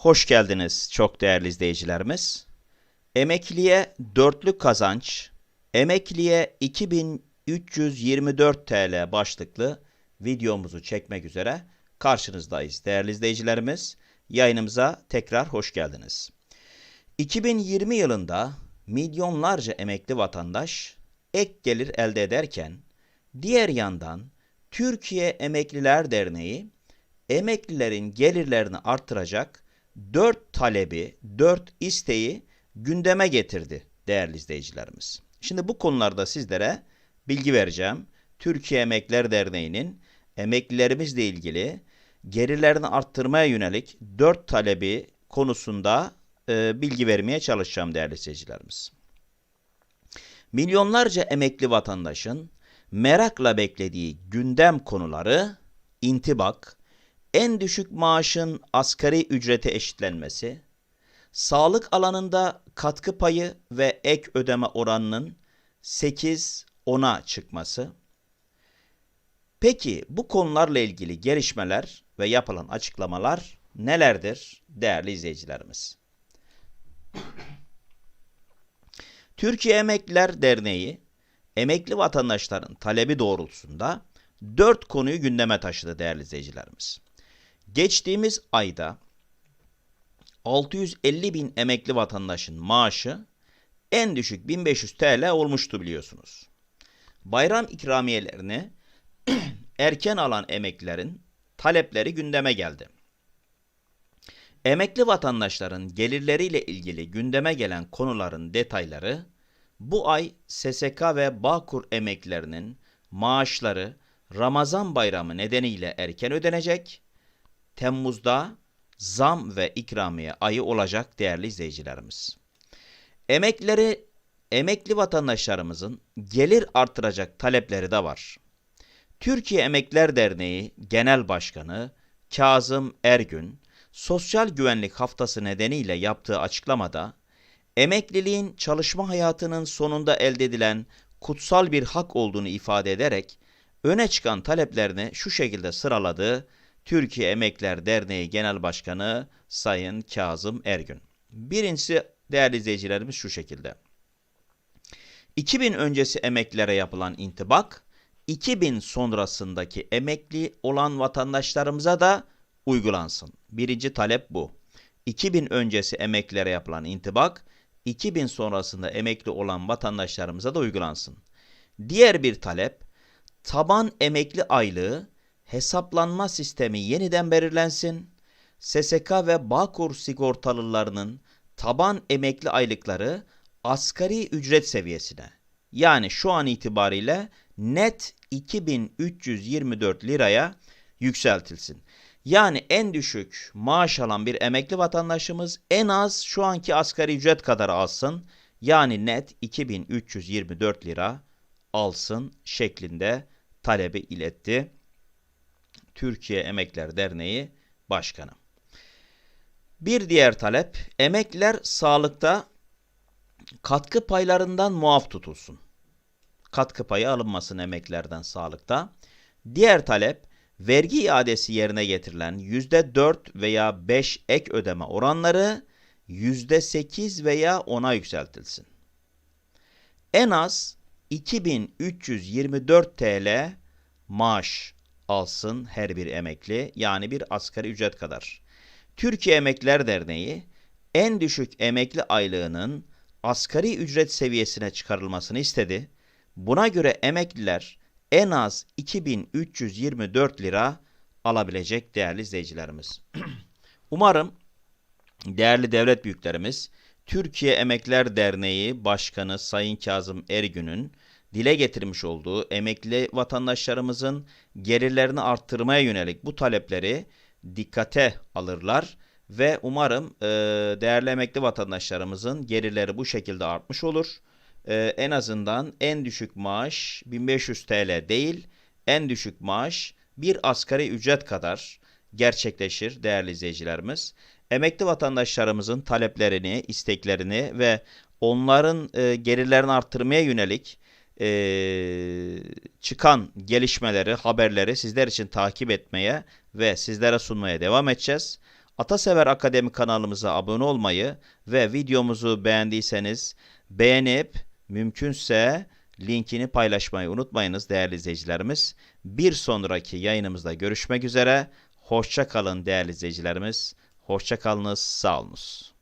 Hoş geldiniz çok değerli izleyicilerimiz. Emekliye dörtlü kazanç, emekliye 2324 TL başlıklı videomuzu çekmek üzere karşınızdayız değerli izleyicilerimiz. Yayınımıza tekrar hoş geldiniz. 2020 yılında milyonlarca emekli vatandaş ek gelir elde ederken diğer yandan Türkiye Emekliler Derneği emeklilerin gelirlerini artıracak 4 talebi, 4 isteği gündeme getirdi değerli izleyicilerimiz. Şimdi bu konularda sizlere bilgi vereceğim. Türkiye Emekliler Derneği'nin emeklilerimizle ilgili gelirlerini arttırmaya yönelik 4 talebi konusunda e, bilgi vermeye çalışacağım değerli izleyicilerimiz. Milyonlarca emekli vatandaşın merakla beklediği gündem konuları intibak, en düşük maaşın asgari ücrete eşitlenmesi, sağlık alanında katkı payı ve ek ödeme oranının 8-10'a çıkması. Peki bu konularla ilgili gelişmeler ve yapılan açıklamalar nelerdir değerli izleyicilerimiz? Türkiye Emekliler Derneği emekli vatandaşların talebi doğrultusunda dört konuyu gündeme taşıdı değerli izleyicilerimiz. Geçtiğimiz ayda 650 bin emekli vatandaşın maaşı en düşük 1500 TL olmuştu biliyorsunuz. Bayram ikramiyelerini erken alan emeklilerin talepleri gündeme geldi. Emekli vatandaşların gelirleriyle ilgili gündeme gelen konuların detayları bu ay SSK ve Bağkur emeklilerinin maaşları Ramazan bayramı nedeniyle erken ödenecek. Temmuz'da zam ve ikramiye ayı olacak değerli izleyicilerimiz. Emeklileri, emekli vatandaşlarımızın gelir artıracak talepleri de var. Türkiye Emekliler Derneği Genel Başkanı Kazım Ergün, Sosyal Güvenlik Haftası nedeniyle yaptığı açıklamada, emekliliğin çalışma hayatının sonunda elde edilen kutsal bir hak olduğunu ifade ederek, öne çıkan taleplerini şu şekilde sıraladı Türkiye Emekliler Derneği Genel Başkanı Sayın Kazım Ergün. Birincisi değerli izleyicilerimiz şu şekilde. 2000 öncesi emeklilere yapılan intibak, 2000 sonrasındaki emekli olan vatandaşlarımıza da uygulansın. Birinci talep bu. 2000 öncesi emeklilere yapılan intibak, 2000 sonrasında emekli olan vatandaşlarımıza da uygulansın. Diğer bir talep, taban emekli aylığı hesaplanma sistemi yeniden belirlensin. SSK ve Bağkur sigortalılarının taban emekli aylıkları asgari ücret seviyesine yani şu an itibariyle net 2324 liraya yükseltilsin. Yani en düşük maaş alan bir emekli vatandaşımız en az şu anki asgari ücret kadar alsın. Yani net 2324 lira alsın şeklinde talebi iletti. Türkiye Emekler Derneği Başkanı. Bir diğer talep emekliler sağlıkta katkı paylarından muaf tutulsun. Katkı payı alınmasın emeklerden sağlıkta. Diğer talep vergi iadesi yerine getirilen %4 veya 5 ek ödeme oranları %8 veya 10'a yükseltilsin. En az 2324 TL maaş alsın her bir emekli yani bir asgari ücret kadar. Türkiye Emekliler Derneği en düşük emekli aylığının asgari ücret seviyesine çıkarılmasını istedi. Buna göre emekliler en az 2324 lira alabilecek değerli izleyicilerimiz. Umarım değerli devlet büyüklerimiz Türkiye Emekliler Derneği Başkanı Sayın Kazım Ergün'ün dile getirmiş olduğu emekli vatandaşlarımızın gelirlerini arttırmaya yönelik bu talepleri dikkate alırlar ve umarım e, değerli emekli vatandaşlarımızın gelirleri bu şekilde artmış olur. E, en azından en düşük maaş 1500 TL değil, en düşük maaş bir asgari ücret kadar gerçekleşir değerli izleyicilerimiz. Emekli vatandaşlarımızın taleplerini, isteklerini ve onların e, gelirlerini arttırmaya yönelik e, çıkan gelişmeleri, haberleri sizler için takip etmeye ve sizlere sunmaya devam edeceğiz. Atasever Akademi kanalımıza abone olmayı ve videomuzu beğendiyseniz beğenip mümkünse linkini paylaşmayı unutmayınız değerli izleyicilerimiz. Bir sonraki yayınımızda görüşmek üzere. Hoşça kalın değerli izleyicilerimiz. Hoşça kalınız, sağ olunuz.